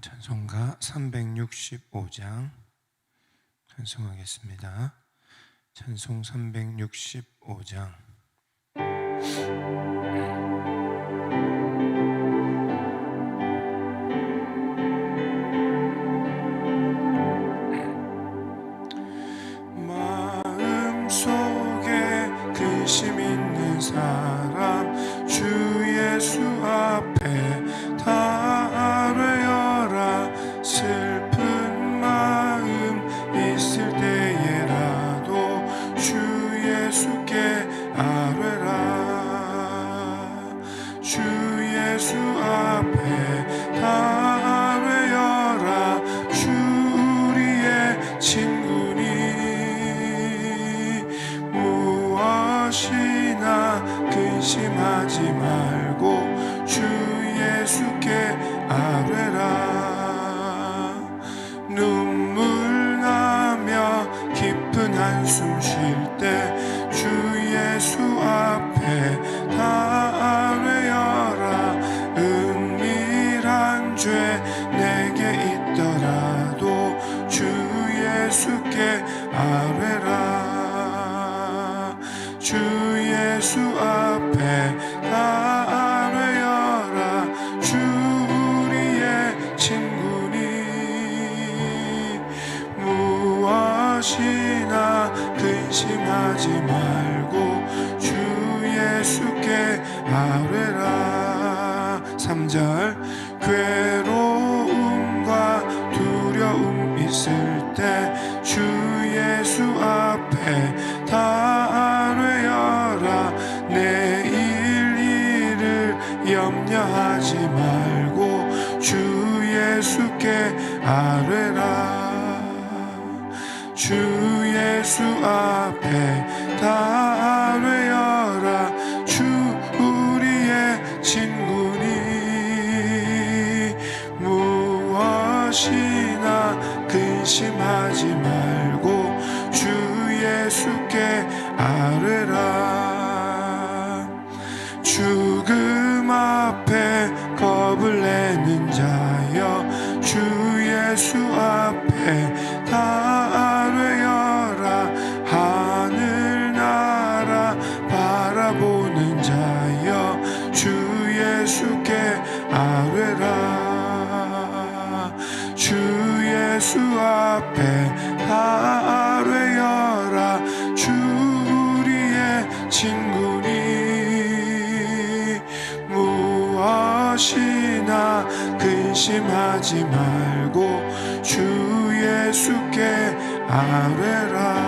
찬송가 365장 찬송하겠습니다. 찬송 365장 근심하지 말고 주 예수께 아뢰라. 3절 괴로움과 두려움 있을 때 주 예수 앞에 다 아뢰어라. 내일 일을 염려하지 말고 주 예수께 아뢰라. 주 예수 앞 죽음 앞에 겁을 내는 자여 주 예수 앞에 다 아뢰어라. 하늘나라 바라보는 자여 주 예수께 아뢰라. 주 예수 앞에 다 근심하지 말고 주 예수께 아뢰라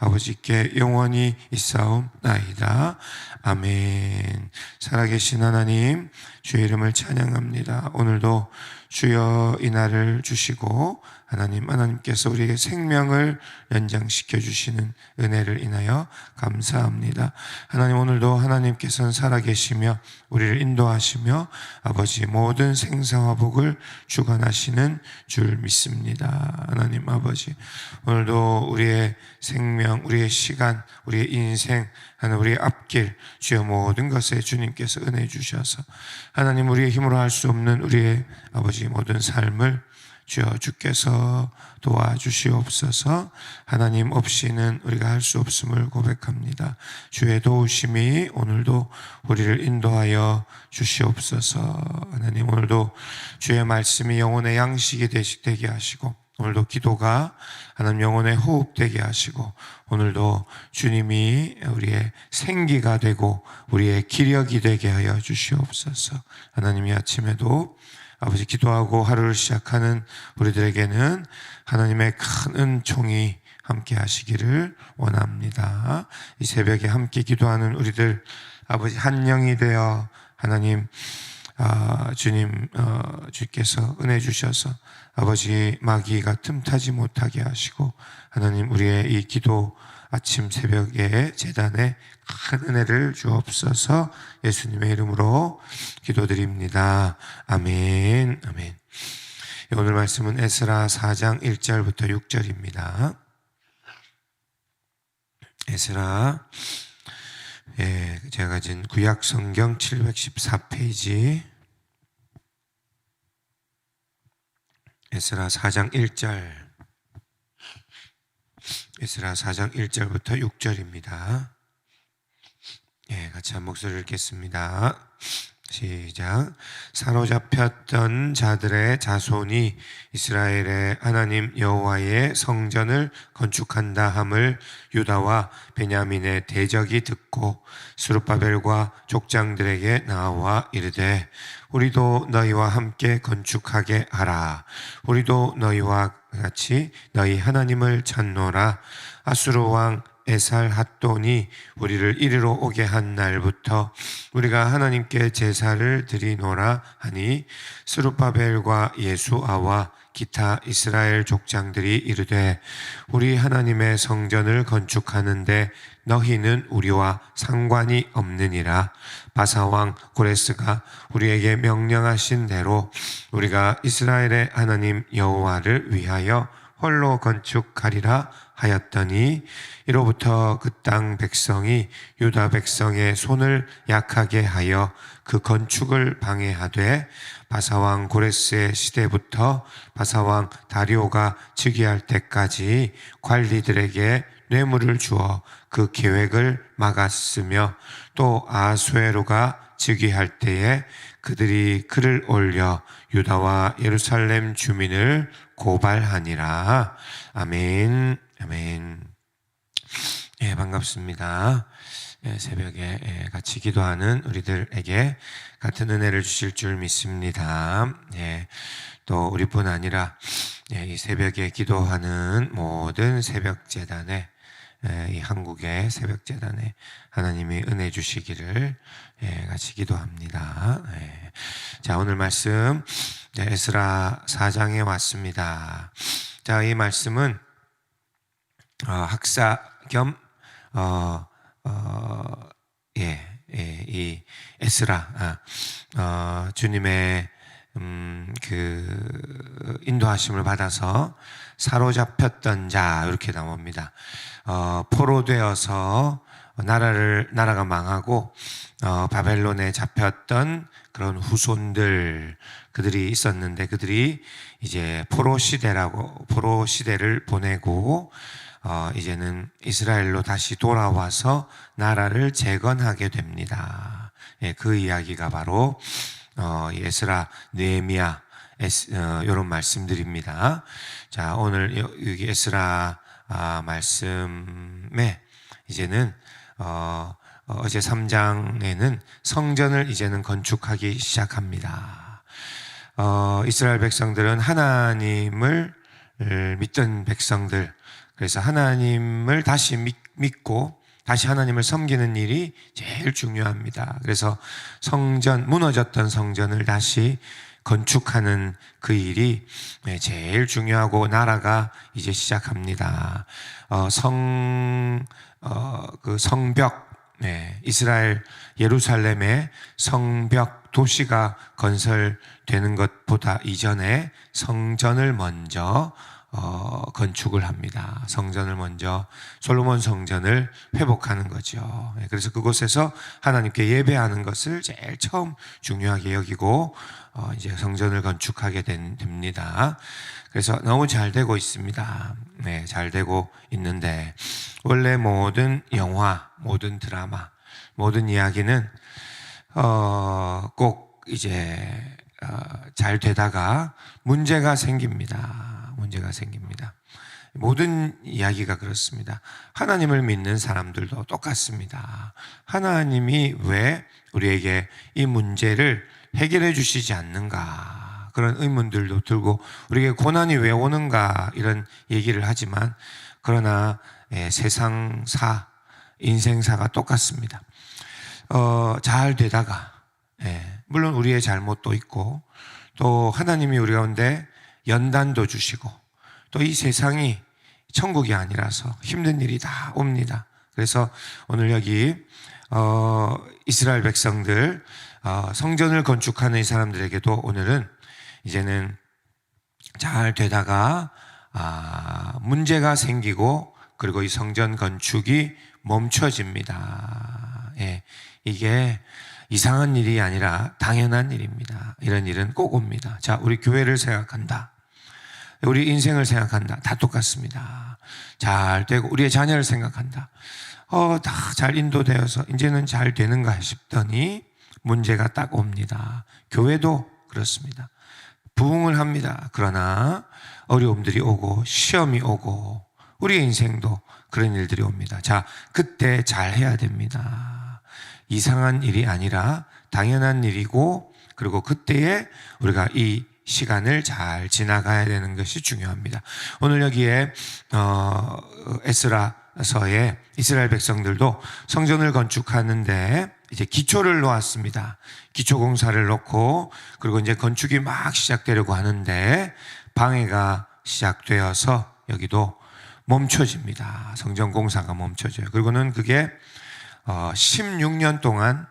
아버지께 영원히 있사옵나이다. 아멘. 살아계신 하나님 주의 이름을 찬양합니다. 오늘도 주여 이 날을 주시고 하나님 하나님께서 우리에게 생명을 연장시켜 주시는 은혜를 인하여 감사합니다. 하나님 오늘도 하나님께서는 살아계시며 우리를 인도하시며 아버지 모든 생사와 복을 주관하시는 줄 믿습니다. 하나님 아버지 오늘도 우리의 생명, 우리의 시간, 우리의 인생, 하나님 우리의 앞길 주여 모든 것에 주님께서 은혜 주셔서 하나님 우리의 힘으로 할 수 없는 우리의 아버지 모든 삶을 주여 주께서 도와주시옵소서. 하나님 없이는 우리가 할 수 없음을 고백합니다. 주의 도우심이 오늘도 우리를 인도하여 주시옵소서. 하나님 오늘도 주의 말씀이 영혼의 양식이 되게 하시고 오늘도 기도가 하나님 영혼의 호흡 되게 하시고 오늘도 주님이 우리의 생기가 되고 우리의 기력이 되게 하여 주시옵소서. 하나님이 아침에도 아버지 기도하고 하루를 시작하는 우리들에게는 하나님의 큰 은총이 함께 하시기를 원합니다. 이 새벽에 함께 기도하는 우리들 아버지 한 영이 되어 하나님 아, 주님 어, 주께서 은혜 주셔서 아버지 마귀가 틈타지 못하게 하시고 하나님 우리의 이 기도 아침 새벽에 재단에 큰 은혜를 주옵소서 예수님의 이름으로 기도드립니다. 아멘. 아멘. 오늘 말씀은 에스라 4장 1절부터 6절입니다. 에스라 예, 제가 가진 구약 성경 714페이지 에스라 4장 1절 에스라 4장 1절부터 6절입니다. 예, 같이 한 목소리 읽겠습니다. 시작. 사로잡혔던 자들의 자손이 이스라엘의 하나님 여호와의 성전을 건축한다 함을 유다와 베냐민의 대적이 듣고 수르바벨과 족장들에게 나와 이르되 우리도 너희와 함께 건축하게 하라. 우리도 너희와 같이 너희 하나님을 찾노라. 아수르 왕 에살 핫돈이 우리를 이리로 오게 한 날부터 우리가 하나님께 제사를 드리노라 하니 스루바벨과 예수아와 기타 이스라엘 족장들이 이르되 우리 하나님의 성전을 건축하는데 너희는 우리와 상관이 없느니라. 바사왕 고레스가 우리에게 명령하신 대로 우리가 이스라엘의 하나님 여호와를 위하여 홀로 건축하리라 하였더니 이로부터 그 땅 백성이 유다 백성의 손을 약하게 하여 그 건축을 방해하되 바사왕 고레스의 시대부터 바사왕 다리오가 즉위할 때까지 관리들에게 뇌물을 주어 그 계획을 막았으며 또 아수에로가 즉위할 때에 그들이 글을 올려 유다와 예루살렘 주민을 고발하니라. 아멘. 아멘. 예, 반갑습니다. 예, 새벽에 예, 같이 기도하는 우리들에게 같은 은혜를 주실 줄 믿습니다. 예, 또 우리뿐 아니라 예, 이 새벽에 기도하는 모든 새벽 재단에 예, 이 한국의 새벽 재단에 하나님이 은혜 주시기를 예, 같이 기도합니다. 예. 자, 오늘 말씀 네, 에스라 4장에 왔습니다. 자, 이 말씀은 어, 학사 겸 어, 어, 예, 예, 이 에스라 아, 어, 주님의 음, 그 인도하심을 받아서 사로잡혔던 자 이렇게 나옵니다. 어, 포로되어서 나라를 나라가 망하고 어, 바벨론에 잡혔던 그런 후손들 그들이 있었는데 그들이 이제 포로 시대라고 포로 시대를 보내고 어, 이제는 이스라엘로 다시 돌아와서 나라를 재건하게 됩니다. 예, 그 이야기가 바로 어, 에스라, 느헤미야 어, 이런 말씀들입니다. 자, 오늘 여기 에스라 아, 말씀에 이제는 어, 어제 3장에는 성전을 이제는 건축하기 시작합니다. 어, 이스라엘 백성들은 하나님을 믿던 백성들, 그래서 하나님을 다시 믿고 다시 하나님을 섬기는 일이 제일 중요합니다. 그래서 성전, 무너졌던 성전을 다시 건축하는 그 일이 네, 제일 중요하고 나라가 이제 시작합니다. 어, 성, 어, 그 성벽, 네, 이스라엘 예루살렘의 성벽 도시가 건설되는 것보다 이전에 성전을 먼저 어, 건축을 합니다. 성전을 먼저 솔로몬 성전을 회복하는 거죠. 예, 그래서 그곳에서 하나님께 예배하는 것을 제일 처음 중요하게 여기고 어, 이제 성전을 건축하게 된, 됩니다. 그래서 너무 잘 되고 있습니다. 네, 잘 되고 있는데 원래 모든 영화, 모든 드라마, 모든 이야기는 어, 꼭 이제 어, 잘 되다가 문제가 생깁니다. 문제가 생깁니다. 모든 이야기가 그렇습니다. 하나님을 믿는 사람들도 똑같습니다. 하나님이 왜 우리에게 이 문제를 해결해 주시지 않는가? 그런 의문들도 들고 우리에게 고난이 왜 오는가? 이런 얘기를 하지만 그러나 예, 세상사, 인생사가 똑같습니다. 어, 잘 되다가 예, 물론 우리의 잘못도 있고 또 하나님이 우리 가운데 연단도 주시고 또 이 세상이 천국이 아니라서 힘든 일이 다 옵니다. 그래서 오늘 여기 어, 이스라엘 백성들 어, 성전을 건축하는 이 사람들에게도 오늘은 이제는 잘 되다가 아, 문제가 생기고 그리고 이 성전 건축이 멈춰집니다. 예, 이게 이상한 일이 아니라 당연한 일입니다. 이런 일은 꼭 옵니다. 자, 우리 교회를 생각한다. 우리 인생을 생각한다. 다 똑같습니다. 잘 되고 우리의 자녀를 생각한다. 어, 다 잘 인도되어서 이제는 잘 되는가 싶더니 문제가 딱 옵니다. 교회도 그렇습니다. 부흥을 합니다. 그러나 어려움들이 오고 시험이 오고 우리의 인생도 그런 일들이 옵니다. 자, 그때 잘 해야 됩니다. 이상한 일이 아니라 당연한 일이고 그리고 그때에 우리가 이 시간을 잘 지나가야 되는 것이 중요합니다. 오늘 여기에 어, 에스라서에 이스라엘 백성들도 성전을 건축하는데 이제 기초를 놓았습니다. 기초 공사를 놓고 그리고 이제 건축이 막 시작되려고 하는데 방해가 시작되어서 여기도 멈춰집니다. 성전 공사가 멈춰져요. 그리고는 그게 어, 16년 동안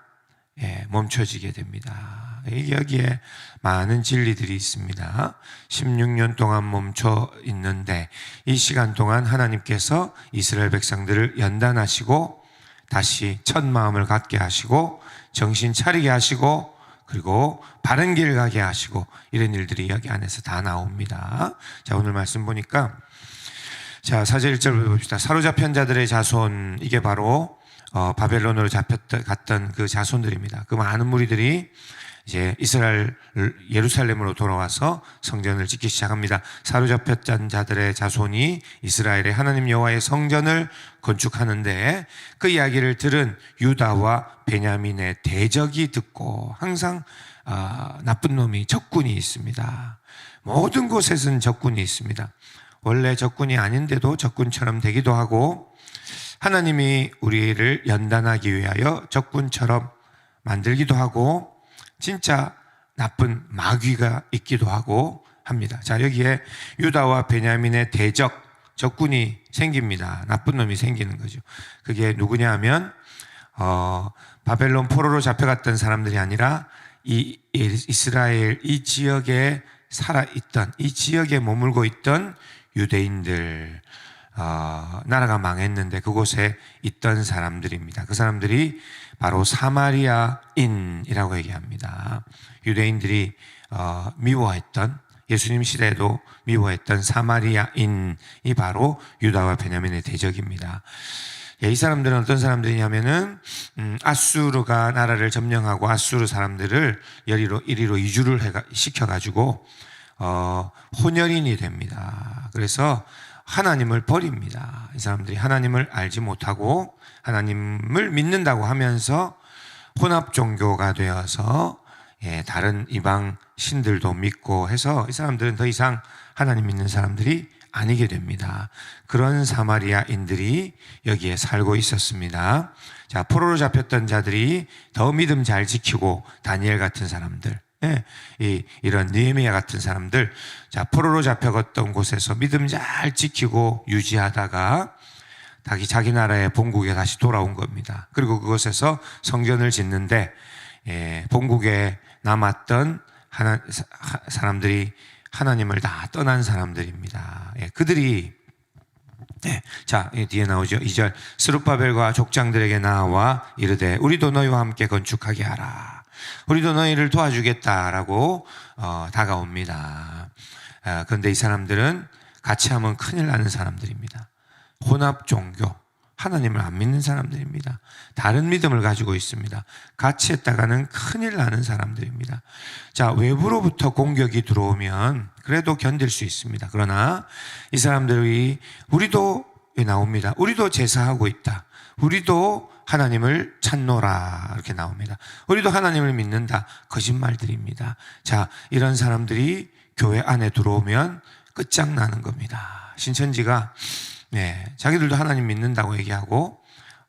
예, 멈춰지게 됩니다. 여기에 많은 진리들이 있습니다. 16년 동안 멈춰 있는데 이 시간 동안 하나님께서 이스라엘 백성들을 연단하시고 다시 첫 마음을 갖게 하시고 정신 차리게 하시고 그리고 바른 길 가게 하시고 이런 일들이 여기 안에서 다 나옵니다. 자, 오늘 말씀 보니까 자, 사절 1절 봅시다. 사로잡힌 자들의 자손 이게 바로 어, 바벨론으로 잡혔던 그 자손들입니다. 그 많은 무리들이 이제 이스라엘 예루살렘으로 돌아와서 성전을 짓기 시작합니다. 사로잡혔던 자들의 자손이 이스라엘의 하나님 여호와의 성전을 건축하는데 그 이야기를 들은 유다와 베냐민의 대적이 듣고 항상 아, 나쁜 놈이 적군이 있습니다. 모든 곳에서는 적군이 있습니다. 원래 적군이 아닌데도 적군처럼 되기도 하고 하나님이 우리를 연단하기 위하여 적군처럼 만들기도 하고 진짜 나쁜 마귀가 있기도 하고 합니다. 자, 여기에 유다와 베냐민의 대적, 적군이 생깁니다. 나쁜 놈이 생기는 거죠. 그게 누구냐 하면, 어, 바벨론 포로로 잡혀갔던 사람들이 아니라 이 이스라엘 이 지역에 살아있던, 이 지역에 머물고 있던 유대인들, 어, 나라가 망했는데 그곳에 있던 사람들입니다. 그 사람들이 바로 사마리아인이라고 얘기합니다. 유대인들이 어, 미워했던 예수님 시대에도 미워했던 사마리아인이 바로 유다와 베냐민의 대적입니다. 예, 이 사람들은 어떤 사람들이냐면은 음, 아수르가 나라를 점령하고 아수르 사람들을 여리로 이리로 이주를 해가, 시켜가지고 어, 혼혈인이 됩니다. 그래서 하나님을 버립니다. 이 사람들이 하나님을 알지 못하고 하나님을 믿는다고 하면서 혼합 종교가 되어서 예, 다른 이방 신들도 믿고 해서 이 사람들은 더 이상 하나님 믿는 사람들이 아니게 됩니다. 그런 사마리아인들이 여기에 살고 있었습니다. 자, 포로로 잡혔던 자들이 더 믿음 잘 지키고 다니엘 같은 사람들, 예, 이, 이런 느헤미야 같은 사람들, 자, 포로로 잡혀갔던 곳에서 믿음 잘 지키고 유지하다가 자기, 자기 나라의 본국에 다시 돌아온 겁니다. 그리고 그곳에서 성전을 짓는데, 예, 본국에 남았던 하나, 사람들이 하나님을 다 떠난 사람들입니다. 예, 그들이 네. 자, 뒤에 나오죠. 2절. 스룹바벨과 족장들에게 나와 이르되 우리도 너희와 함께 건축하게 하라. 우리도 너희를 도와주겠다라고 어, 다가옵니다. 아, 그런데 이 사람들은 같이 하면 큰일 나는 사람들입니다. 혼합 종교, 하나님을 안 믿는 사람들입니다. 다른 믿음을 가지고 있습니다. 같이 했다가는 큰일 나는 사람들입니다. 자, 외부로부터 공격이 들어오면 그래도 견딜 수 있습니다. 그러나 이 사람들이 우리도 나옵니다. 우리도 제사하고 있다. 우리도 하나님을 찾노라 이렇게 나옵니다. 우리도 하나님을 믿는다. 거짓말들입니다. 자, 이런 사람들이 교회 안에 들어오면 끝장나는 겁니다. 신천지가 네, 자기들도 하나님 믿는다고 얘기하고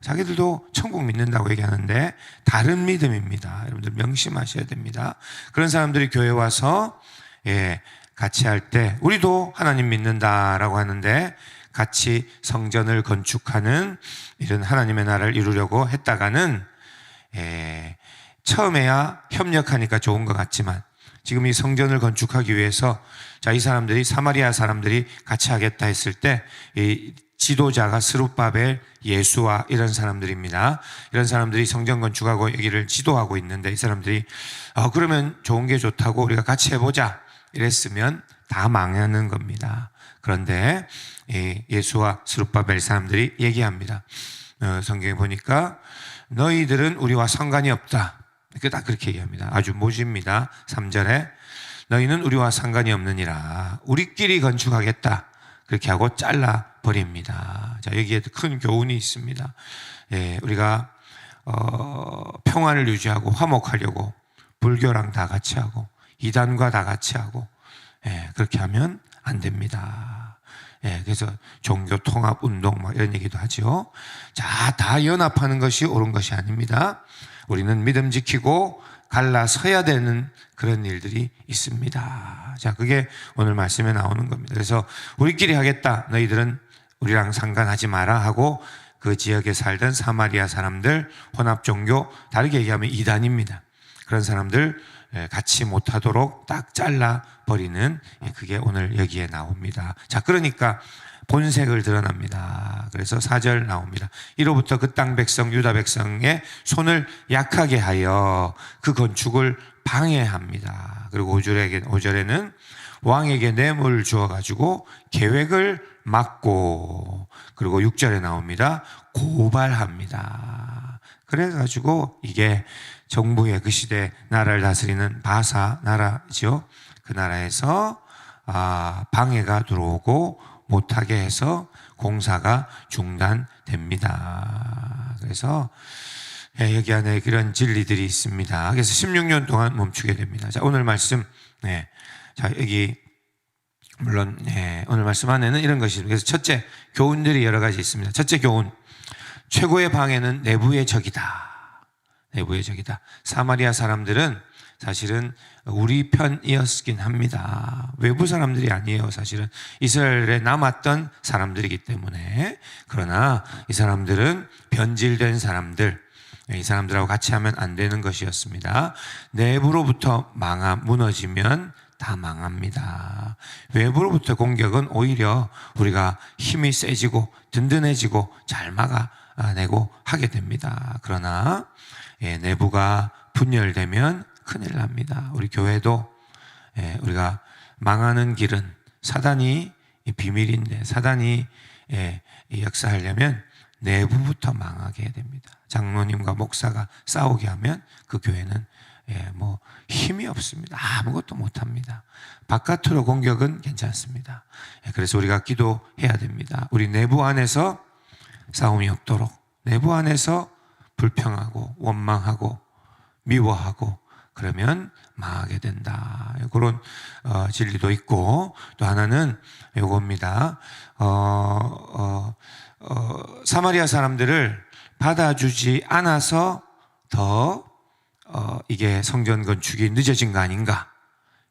자기들도 천국 믿는다고 얘기하는데 다른 믿음입니다. 여러분들 명심하셔야 됩니다. 그런 사람들이 교회 와서 예, 같이 할 때 우리도 하나님 믿는다라고 하는데 같이 성전을 건축하는 이런 하나님의 나라를 이루려고 했다가는 예, 처음에야 협력하니까 좋은 것 같지만 지금 이 성전을 건축하기 위해서 자 이 사람들이 사마리아 사람들이 같이 하겠다 했을 때 이 지도자가 스룹바벨, 예수와 이런 사람들입니다. 이런 사람들이 성전 건축하고 여기를 지도하고 있는데 이 사람들이 어 그러면 좋은 게 좋다고 우리가 같이 해보자 이랬으면 다 망하는 겁니다. 그런데 이 예수와 스룹바벨 사람들이 얘기합니다. 어, 성경에 보니까 너희들은 우리와 상관이 없다. 그딱 그렇게 얘기합니다. 아주 모집니다. 3절에 너희는 우리와 상관이 없느니라. 우리끼리 건축하겠다. 그렇게 하고 잘라 버립니다. 자, 여기에 큰 교훈이 있습니다. 예, 우리가 어, 평화를 유지하고 화목하려고 불교랑 다 같이 하고 이단과 다 같이 하고 예, 그렇게 하면 안 됩니다. 예, 그래서 종교 통합 운동 막 이런 얘기도 하죠. 자, 다 연합하는 것이 옳은 것이 아닙니다. 우리는 믿음 지키고 갈라서야 되는 그런 일들이 있습니다. 자, 그게 오늘 말씀에 나오는 겁니다. 그래서 우리끼리 하겠다. 너희들은 우리랑 상관하지 마라 하고 그 지역에 살던 사마리아 사람들 혼합 종교 다르게 얘기하면 이단입니다. 그런 사람들 예, 같이 못하도록 딱 잘라 버리는 예, 그게 오늘 여기에 나옵니다. 자, 그러니까 본색을 드러납니다. 그래서 4절 나옵니다. 이로부터 그 땅 백성 유다 백성의 손을 약하게 하여 그 건축을 방해합니다. 그리고 5절에 5절에는 왕에게 뇌물 주어 가지고 계획을 막고 그리고 6절에 나옵니다. 고발합니다. 그래 가지고 이게 정부의 그 시대 나라를 다스리는 바사 나라죠. 그 나라에서 아, 방해가 들어오고 못하게 해서 공사가 중단됩니다. 그래서 예, 여기 안에 그런 진리들이 있습니다. 그래서 16년 동안 멈추게 됩니다. 자, 오늘 말씀, 네. 자, 여기, 물론, 네, 오늘 말씀 안에는 이런 것이. 그래서 첫째, 교훈들이 여러 가지 있습니다. 첫째 교훈, 최고의 방해는 내부의 적이다. 내부의 적이다. 사마리아 사람들은 사실은 우리 편이었긴 합니다. 외부 사람들이 아니에요, 사실은. 이스라엘에 남았던 사람들이기 때문에. 그러나 이 사람들은 변질된 사람들, 이 사람들하고 같이 하면 안 되는 것이었습니다. 내부로부터 망하, 무너지면 다 망합니다. 외부로부터 공격은 오히려 우리가 힘이 세지고 든든해지고 잘 막아 내고 하게 됩니다. 그러나 예, 내부가 분열되면 큰일 납니다. 우리 교회도 예, 우리가 망하는 길은 사단이 비밀인데 사단이 예, 역사하려면 내부부터 망하게 됩니다. 장로님과 목사가 싸우게 하면 그 교회는 예, 뭐 힘이 없습니다. 아무것도 못합니다. 바깥으로 공격은 괜찮습니다. 예, 그래서 우리가 기도해야 됩니다. 우리 내부 안에서 싸움이 없도록 내부 안에서 불평하고 원망하고 미워하고 그러면 망하게 된다. 그런 어, 진리도 있고 또 하나는 요겁니다. 어, 어, 어, 사마리아 사람들을 받아주지 않아서 더 어, 이게 성전 건축이 늦어진 거 아닌가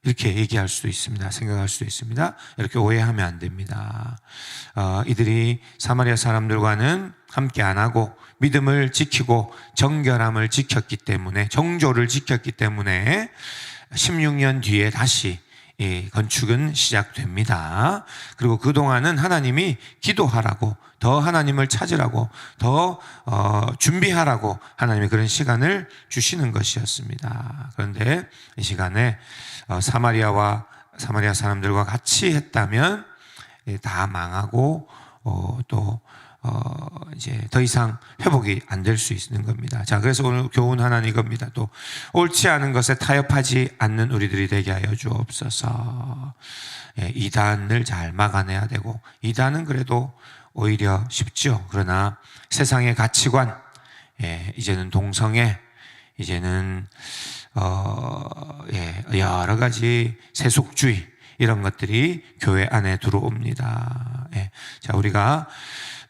이렇게 얘기할 수도 있습니다. 생각할 수도 있습니다. 이렇게 오해하면 안 됩니다. 어, 이들이 사마리아 사람들과는 함께 안 하고 믿음을 지키고 정결함을 지켰기 때문에 정조를 지켰기 때문에 16년 뒤에 다시 이 건축은 시작됩니다. 그리고 그동안은 하나님이 기도하라고 더 하나님을 찾으라고 더 어, 준비하라고 하나님이 그런 시간을 주시는 것이었습니다. 그런데 이 시간에 어, 사마리아와 사마리아 사람들과 같이 했다면 예, 다 망하고 어, 또 어, 이제 더 이상 회복이 안 될 수 있는 겁니다. 자, 그래서 오늘 교훈 하나는 이겁니다. 또, 옳지 않은 것에 타협하지 않는 우리들이 되게 하여 주옵소서. 예, 이단을 잘 막아내야 되고, 이단은 그래도 오히려 쉽죠. 그러나 세상의 가치관, 예, 이제는 동성애, 이제는, 어, 예, 여러 가지 세속주의, 이런 것들이 교회 안에 들어옵니다. 예. 자, 우리가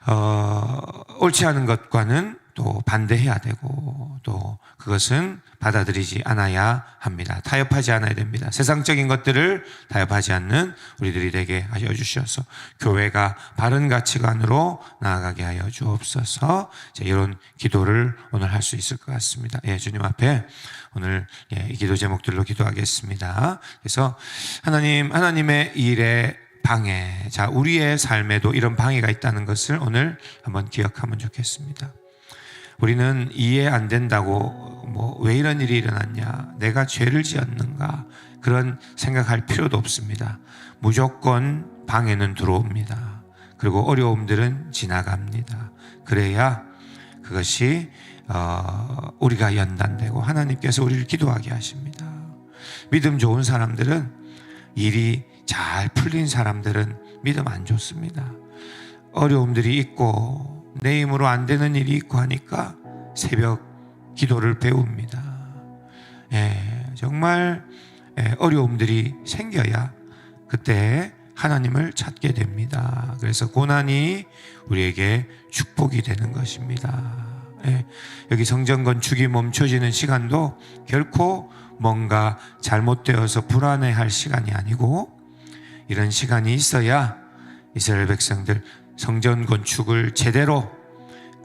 어, 옳지 않은 것과는 또 반대해야 되고 또 그것은 받아들이지 않아야 합니다. 타협하지 않아야 됩니다. 세상적인 것들을 타협하지 않는 우리들이 되게 하여 주셔서 교회가 바른 가치관으로 나아가게 하여 주옵소서. 자, 이런 기도를 오늘 할 수 있을 것 같습니다. 예, 주님 앞에 오늘 예, 이 기도 제목들로 기도하겠습니다. 그래서 하나님 하나님의 일에 방해. 자, 우리의 삶에도 이런 방해가 있다는 것을 오늘 한번 기억하면 좋겠습니다. 우리는 이해 안 된다고 뭐 왜 이런 일이 일어났냐, 내가 죄를 지었는가 그런 생각할 필요도 없습니다. 무조건 방해는 들어옵니다. 그리고 어려움들은 지나갑니다. 그래야 그것이 어, 우리가 연단되고 하나님께서 우리를 기도하게 하십니다. 믿음 좋은 사람들은 일이 잘 풀린 사람들은 믿음 안 좋습니다. 어려움들이 있고 내 힘으로 안 되는 일이 있고 하니까 새벽 기도를 배웁니다. 예, 정말 예, 어려움들이 생겨야 그때 하나님을 찾게 됩니다. 그래서 고난이 우리에게 축복이 되는 것입니다. 예, 여기 성전 건축이 멈춰지는 시간도 결코 뭔가 잘못되어서 불안해할 시간이 아니고 이런 시간이 있어야 이스라엘 백성들 성전 건축을 제대로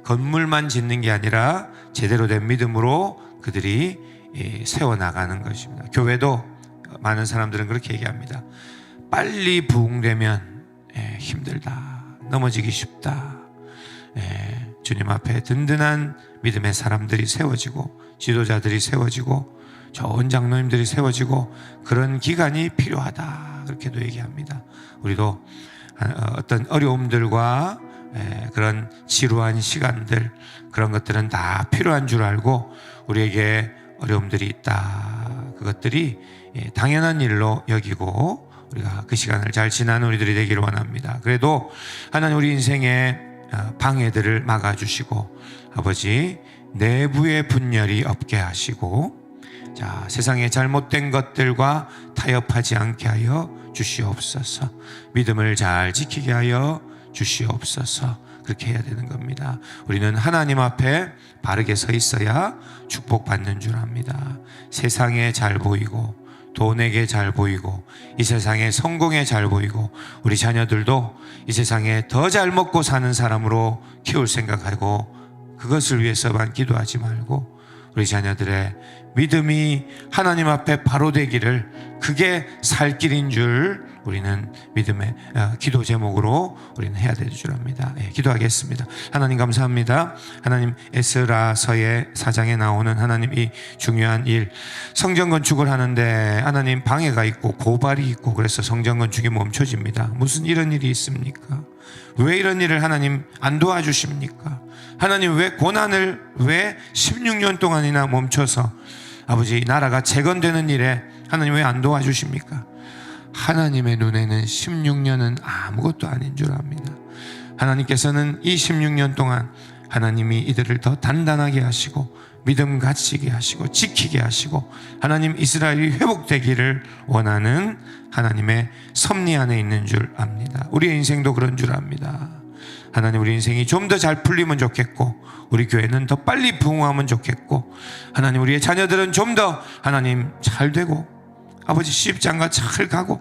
건물만 짓는 게 아니라 제대로 된 믿음으로 그들이 예, 세워나가는 것입니다. 교회도 많은 사람들은 그렇게 얘기합니다. 빨리 부흥되면 예, 힘들다. 넘어지기 쉽다. 예, 주님 앞에 든든한 믿음의 사람들이 세워지고 지도자들이 세워지고 좋은 장로님들이 세워지고 그런 기간이 필요하다. 그렇게도 얘기합니다. 우리도 어, 어떤 어려움들과 예, 그런 지루한 시간들 그런 것들은 다 필요한 줄 알고 우리에게 어려움들이 있다. 그것들이 예, 당연한 일로 여기고 우리가 그 시간을 잘 지나는 우리들이 되기를 원합니다. 그래도 하나님 우리 인생의 어, 방해들을 막아주시고 아버지 내부의 분열이 없게 하시고 자 세상의 잘못된 것들과 타협하지 않게 하여 주시옵소서 믿음을 잘 지키게 하여 주시옵소서 그렇게 해야 되는 겁니다. 우리는 하나님 앞에 바르게 서 있어야 축복받는 줄 압니다. 세상에 잘 보이고 돈에게 잘 보이고 이 세상에 성공에 잘 보이고 우리 자녀들도 이 세상에 더 잘 먹고 사는 사람으로 키울 생각하고 그것을 위해서만 기도하지 말고 우리 자녀들의 믿음이 하나님 앞에 바로 되기를 그게 살 길인 줄 우리는 믿음의 어, 기도 제목으로 우리는 해야 될 줄 압니다. 예, 기도하겠습니다. 하나님 감사합니다. 하나님 에스라서의 사장에 나오는 하나님 이 중요한 일 성전 건축을 하는데 하나님 방해가 있고 고발이 있고 그래서 성전 건축이 멈춰집니다. 무슨 이런 일이 있습니까? 왜 이런 일을 하나님 안 도와주십니까? 하나님 왜 고난을 왜 16년 동안이나 멈춰서 아버지 나라가 재건되는 일에 하나님 왜 안 도와주십니까? 하나님의 눈에는 16년은 아무것도 아닌 줄 압니다. 하나님께서는 이 16년 동안 하나님이 이들을 더 단단하게 하시고 믿음 갖추게 하시고 지키게 하시고 하나님 이스라엘이 회복되기를 원하는 하나님의 섭리 안에 있는 줄 압니다. 우리의 인생도 그런 줄 압니다. 하나님 우리 인생이 좀 더 잘 풀리면 좋겠고 우리 교회는 더 빨리 부흥하면 좋겠고 하나님 우리의 자녀들은 좀 더 하나님 잘 되고 아버지 시집장가 잘 가고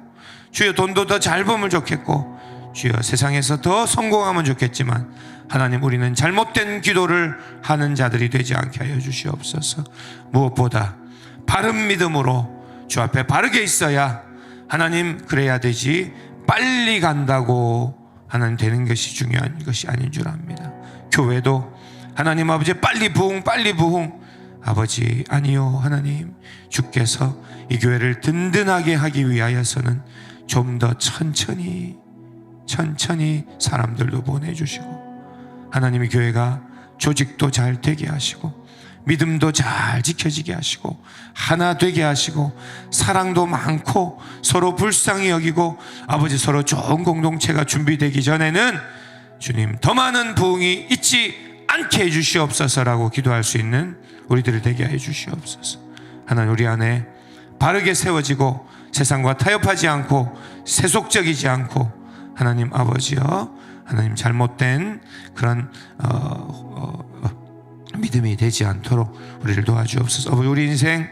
주여 돈도 더 잘 벌면 좋겠고 주여 세상에서 더 성공하면 좋겠지만 하나님 우리는 잘못된 기도를 하는 자들이 되지 않게 하여 주시옵소서. 무엇보다 바른 믿음으로 주 앞에 바르게 있어야 하나님 그래야 되지 빨리 간다고 하나님 되는 것이 중요한 것이 아닌 줄 압니다. 교회도 하나님 아버지 빨리 부흥 빨리 부흥. 아버지 아니요 하나님. 주께서 이 교회를 든든하게 하기 위하여서는 좀 더 천천히 천천히 사람들도 보내주시고 하나님의 교회가 조직도 잘 되게 하시고 믿음도 잘 지켜지게 하시고 하나 되게 하시고 사랑도 많고 서로 불쌍히 여기고 아버지 서로 좋은 공동체가 준비되기 전에는 주님 더 많은 부흥이 있지 않게 해주시옵소서라고 기도할 수 있는 우리들을 되게 해 주시옵소서. 하나님 우리 안에 바르게 세워지고 세상과 타협하지 않고 세속적이지 않고 하나님 아버지여 하나님 잘못된 그런 어, 어, 어, 믿음이 되지 않도록 우리를 도와주옵소서. 아버지 우리 인생,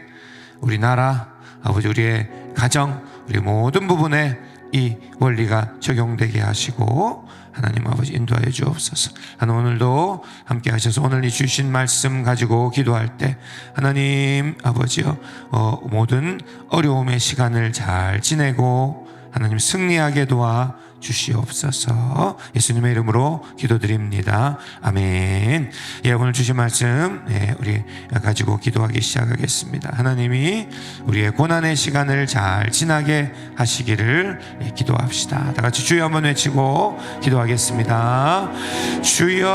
우리 나라, 아버지 우리의 가정, 우리 모든 부분에 이 원리가 적용되게 하시고 하나님 아버지 인도하여 주옵소서. 하나님 오늘도 함께 하셔서 오늘 이 주신 말씀 가지고 기도할 때 하나님 아버지요 어, 모든 어려움의 시간을 잘 지내고 하나님 승리하게 도와 주시옵소서. 예수님의 이름으로 기도드립니다. 아멘. 예, 오늘 주신 말씀 예, 우리 가지고 기도하기 시작하겠습니다. 하나님이 우리의 고난의 시간을 잘 지나게 하시기를 예, 기도합시다. 다 같이 주여 한번 외치고 기도하겠습니다. 주여